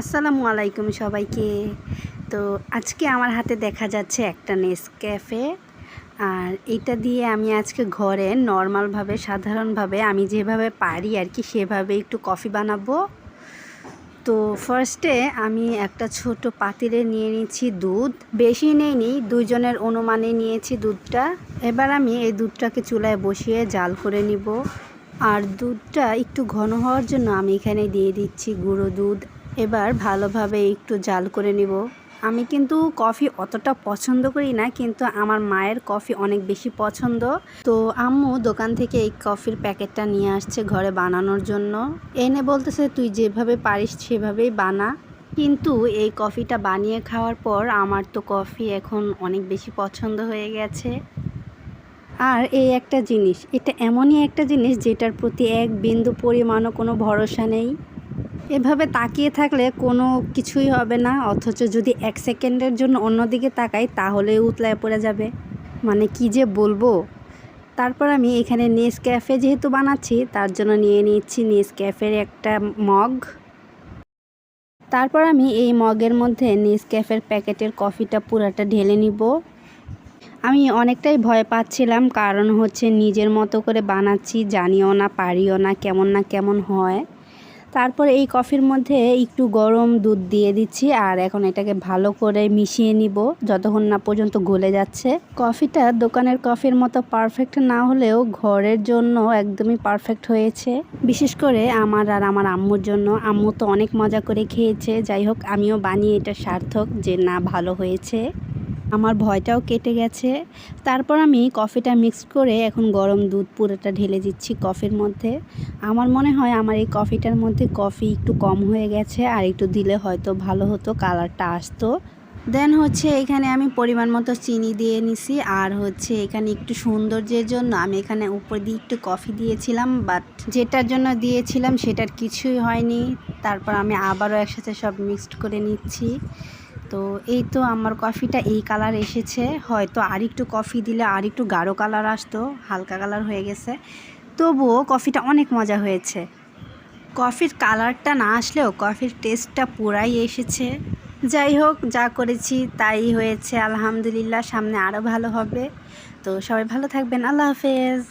আসসালামু আলাইকুম সবাইকে। তো আজকে আমার হাতে দেখা যাচ্ছে একটা নেসক্যাফে। আর এটা দিয়ে আমি আজকে ঘরে নর্মালভাবে, সাধারণভাবে আমি যেভাবে পারি আর কি সেভাবে একটু কফি বানাবো। তো ফার্স্টে আমি একটা ছোট পাতিলে নিয়ে নিচ্ছি দুধ। বেশি নেইনি দুইজনের অনুমানে নিয়েছি দুধটা। এবার আমি এই দুধটাকে চুলায় বসিয়ে জাল করে নিব। আর দুধটা একটু ঘন হওয়ার জন্য আমি এখানে দিয়ে দিচ্ছি গুঁড়ো দুধ। এবার ভালোভাবে একটু জাল করে নিব। আমি কিন্তু কফি অতটা পছন্দ করি না, কিন্তু আমার মায়ের কফি অনেক বেশি পছন্দ। তো আম্মু দোকান থেকে এই কফির প্যাকেটটা নিয়ে আসছে ঘরে বানানোর জন্য। এনে বলতেছে, তুই যেভাবে পারিস সেভাবেই বানা। কিন্তু এই কফিটা বানিয়ে খাওয়ার পর আমার তো কফি এখন অনেক বেশি পছন্দ হয়ে গেছে। আর এই একটা জিনিস, এটা এমনই একটা জিনিস যেটার প্রতি এক বিন্দু পরিমাণও কোনো ভরসা নেই। এভাবে তাকিয়ে থাকলে কোনো কিছুই হবে না, অথচ যদি এক সেকেন্ডের জন্য অন্যদিকে তাকাই তাহলে উতলায় পড়ে যাবে। মানে কি যে বলব? তারপর আমি এখানে নেস ক্যাফে যেহেতু বানাচ্ছি, তার জন্য নিয়ে নিচ্ছি নেস ক্যাফের একটা মগ। তারপর আমি এই মগের মধ্যে নেস ক্যাফের প্যাকেটের কফিটা পুরাটা ঢেলে নিব। আমি অনেকটাই ভয় পাচ্ছিলাম, কারণ হচ্ছে নিজের মতো করে বানাচ্ছি, জানিও না, পারিও না, কেমন না কেমন হয়। তারপর এই কফির মধ্যে একটু গরম দুধ দিয়ে দিচ্ছি আর এখন এটাকে ভালো করে মিশিয়ে নিব যতক্ষণ না পর্যন্ত গলে যাচ্ছে। কফিটা দোকানের কফির মতো পারফেক্ট না হলেও ঘরের জন্য একদমই পারফেক্ট হয়েছে। বিশেষ করে আমার আর আমার আম্মুর জন্য। আম্মু তো অনেক মজা করে খেয়েছে। যাই হোক, আমিও বানিয়ে এটা সার্থক যে না ভালো হয়েছে। আমার ভয়টাও কেটে গেছে। তারপর আমি কফিটা মিক্স করে এখন গরম দুধ পুরোটা ঢেলে দিচ্ছি কফির মধ্যে। আমার মনে হয় আমার এই কফিটার মধ্যে কফি একটু কম হয়ে গেছে আর একটু দিলে হয়তো ভালো হতো, কালারটা আসতো। দেন হচ্ছে এখানে আমি পরিমাণ মতো চিনি দিয়ে নিছি আর হচ্ছে এখানে একটু সৌন্দর্যের জন্য আমি এখানে উপর দিয়ে একটু কফি দিয়েছিলাম বাট যেটার জন্য দিয়েছিলাম সেটার কিছুই হয়নি। তারপর আমি আবারও একসাথে সব মিক্সড করে নিচ্ছি। তো এই তো আমার কফিটা এই কালার এসেছে। হয়তো আর একটু কফি দিলে আর একটু গাঢ় কালার আসতো, হালকা কালার হয়ে গেছে। তবুও কফিটা অনেক মজা হয়েছে। কফির কালারটা না আসলেও কফির টেস্টটা পুরাই এসেছে। যাই হোক, যা করেছি তাই হয়েছে, আলহামদুলিল্লাহ, সামনে আরও ভালো হবে। তো সবাই ভালো থাকবেন, আল্লাহ হাফেজ।